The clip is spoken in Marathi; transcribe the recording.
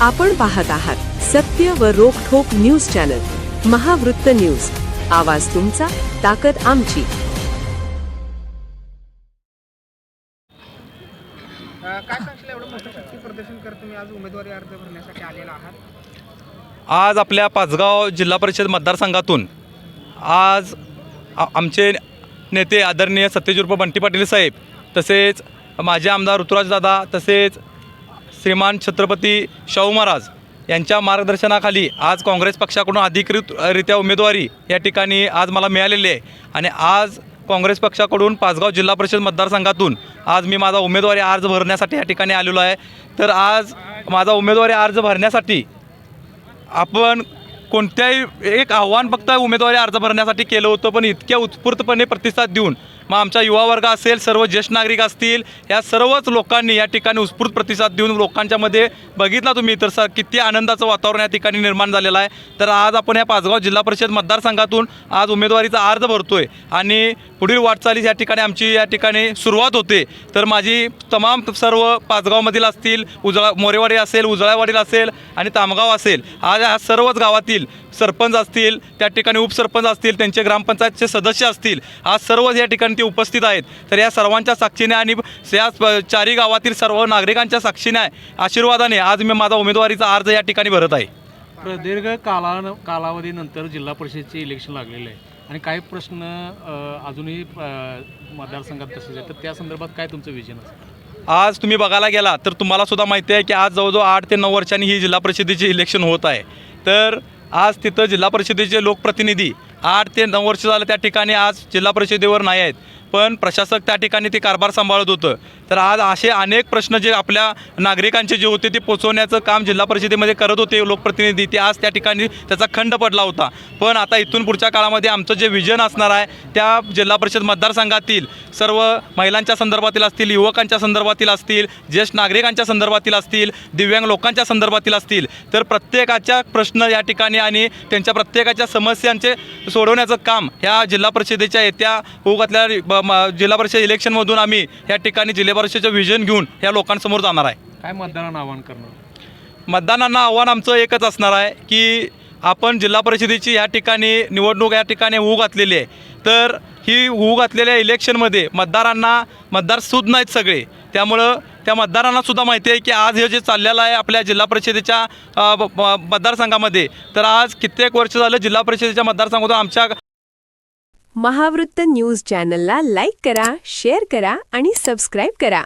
आपण पाहत आहात सत्य व रोखोक न्यूज चॅनल महावृत्त न्यूज. आवाज तुमचा ताकद आमची. अ, काय सांगशील एवढं मोठं शक्ती प्रदर्शन करत तुम्ही आज उमेदवारी अर्ज भरण्यासाठी आलेला आहात? आज आपल्या पाचगाव जिल्हा परिषद मतदारसंघातून आज आमचे नेते आदरणीय सत्यजित बंटी पाटील साहेब तसेच माजी आमदार ऋतुराजदादा तसेच श्रीमान छत्रपती शाहू महाराज यांच्या मार्गदर्शनाखाली आज काँग्रेस पक्षाकडून अधिकृतरित्या उमेदवारी या ठिकाणी आज मला मिळालेली आहे. आणि आज काँग्रेस पक्षाकडून पाचगाव जिल्हा परिषद मतदारसंघातून आज मी माझा उमेदवारी अर्ज भरण्यासाठी या ठिकाणी आलेलो आहे. तर आज माझा उमेदवारी अर्ज भरण्यासाठी आपण कोणत्याही एक आव्हान फक्त उमेदवारी अर्ज भरण्यासाठी केलं होतं पण इतक्या उत्स्फूर्तपणे प्रतिसाद देऊन मग आमचा युवा वर्ग असेल सर्व ज्येष्ठ नागरिक असतील या सर्वच लोकांनी या ठिकाणी उत्स्फूर्त प्रतिसाद देऊन लोकांच्यामध्ये बघितला तुम्ही तर सर किती आनंदाचं वातावरण या ठिकाणी निर्माण झालेलं आहे. तर आज आपण या पाचगाव जिल्हा परिषद मतदारसंघातून आज उमेदवारीचा अर्ज भरतोय आणि पुढील वाटचालीस या ठिकाणी आमची या ठिकाणी सुरुवात होते. तर माझी तमाम सर्व पाचगावमधील असतील उजळा मोरेवाडी असेल उजळावाडील असेल आणि तामगाव असेल. आज ह्या सर्वच गावातील सरपंच असतील त्या ठिकाणी उपसरपंच असतील त्यांचे ग्रामपंचायतचे सदस्य असतील आज सर्वच या ठिकाणी ते उपस्थित आहेत. तर या सर्वांच्या साक्षीने आणि या प- चारही गावातील सर्व नागरिकांच्या साक्षीने आशीर्वादाने आज मी माझा उमेदवारीचा अर्ज या ठिकाणी भरत आहे. प्रदीर्घ काला कालावधीनंतर जिल्हा परिषदेचे इलेक्शन लागलेलं आहे. आणि काही प्रश्न अजूनही मतदारसंघात तसेच आहेत. तर त्या संदर्भात काय तुमचं विजन असेल? आज तुम्ही बघायला गेला तर तुम्हाला सुद्धा माहिती आहे की आज जवळजवळ आठ ते नऊ वर्षांनी ही जिल्हा परिषदेची इलेक्शन होत आहे. तर आज तिथं जिल्हा परिषदेचे लोकप्रतिनिधी आठ ते नऊ वर्ष झालं त्या ठिकाणी आज जिल्हा परिषदेवर नाही आहेत. पण प्रशासक त्या ठिकाणी ते कारभार सांभाळत होतं. तर आज असे अनेक प्रश्न जे आपल्या नागरिकांचे जे होते ते पोचवण्याचं काम जिल्हा परिषदेमध्ये करत होते लोकप्रतिनिधी. ते आज त्या ठिकाणी त्याचा खंड पडला होता. पण आता इथून पुढच्या काळामध्ये आमचं जे विजन असणार आहे त्या जिल्हा परिषद मतदारसंघातील सर्व महिलांच्या संदर्भातील असतील युवकांच्या संदर्भातील असतील ज्येष्ठ नागरिकांच्या संदर्भातील असतील दिव्यांग लोकांच्या संदर्भातील असतील तर प्रत्येकाच्या प्रश्न या ठिकाणी आणि त्यांच्या प्रत्येकाच्या समस्यांचे सोडवण्याचं काम ह्या जिल्हा परिषदेच्या येत्या ओघातल्या म- जिल्हा परिषद इलेक्शनमधून आम्ही या ठिकाणी जिल्हा परिषदेचं विजन घेऊन या लोकांसमोर जाणार आहे. काय मतदारांना आवाहन करणार? मतदारांना आव्हान आमचं एकच असणार आहे की आपण जिल्हा परिषदेची या ठिकाणी निवडणूक या ठिकाणी होऊ घातलेली आहे. तर ही होऊ घातलेल्या इलेक्शनमध्ये मतदारांना मतदार सुद नाहीत सगळे. त्यामुळं त्या मतदारांना सुद्धा माहिती आहे की आज हे जे चाललेलं आहे आपल्या जिल्हा परिषदेच्या मतदारसंघामध्ये तर आज कित्येक वर्ष झालं जिल्हा परिषदेच्या मतदारसंघातून आमच्या महावृत्त न्यूज चॅनलला लाईक करा शेअर करा आणि सबस्क्राईब करा.